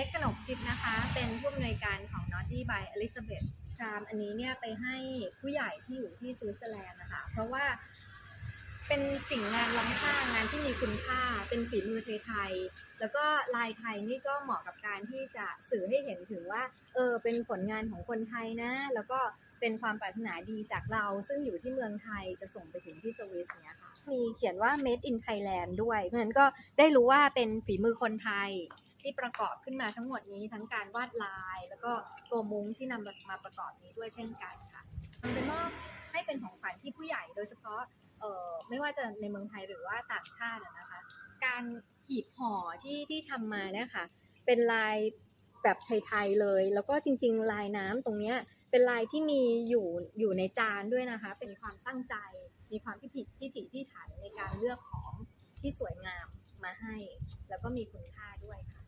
ล็กขนมจิบนะคะ เป็นผู้อำนวยการของ Naughty by Elizabeth พรามอันนี้เนี่ยไปให้ผู้ใหญ่ที่อยู่ที่สวิตเซอร์แลนด์นะคะ เพราะว่าเป็นสิ่งงานล้ำค่างานที่มีคุณค่า เป็นฝีมือไทยๆแล้วก็ลายไทยนี่ก็เหมาะกับการที่จะสื่อให้เห็นถึงว่า เออ เป็นผลงานของคนไทยนะ แล้วก็เป็นความปรารถนาดีจากเรา ซึ่งอยู่ที่เมืองไทยจะส่งไปถึงที่สวิสเนี่ยค่ะ มีเขียนว่า made in Thailand ด้วย เพราะฉะนั้นก็ได้รู้ว่าเป็นฝีมือคนไทย ที่ประกอบขึ้นมาทั้งหมดนี้ทั้งการวาดลาย แล้วก็ตัวมุ้งที่นำมาประกอบนี้ด้วยเช่นกันค่ะนำไปมอบให้เป็นของขวัญที่ผู้ใหญ่โดยเฉพาะเออไม่ว่าจะในเมืองไทยหรือว่าต่างชาตินะคะ การหีบห่อที่ที่ทำมาเนี่ยค่ะเป็นลายแบบไทยๆเลย แล้วก็จริง ๆ ลายน้ำตรงเนี้ยเป็นลายที่มีอยู่อยู่ในจานด้วยนะคะ เป็นความตั้งใจ มีความพิถีพิถีพิถันในการเลือกของที่สวยงามมาให้ แล้วก็มีคุณค่าด้วยค่ะ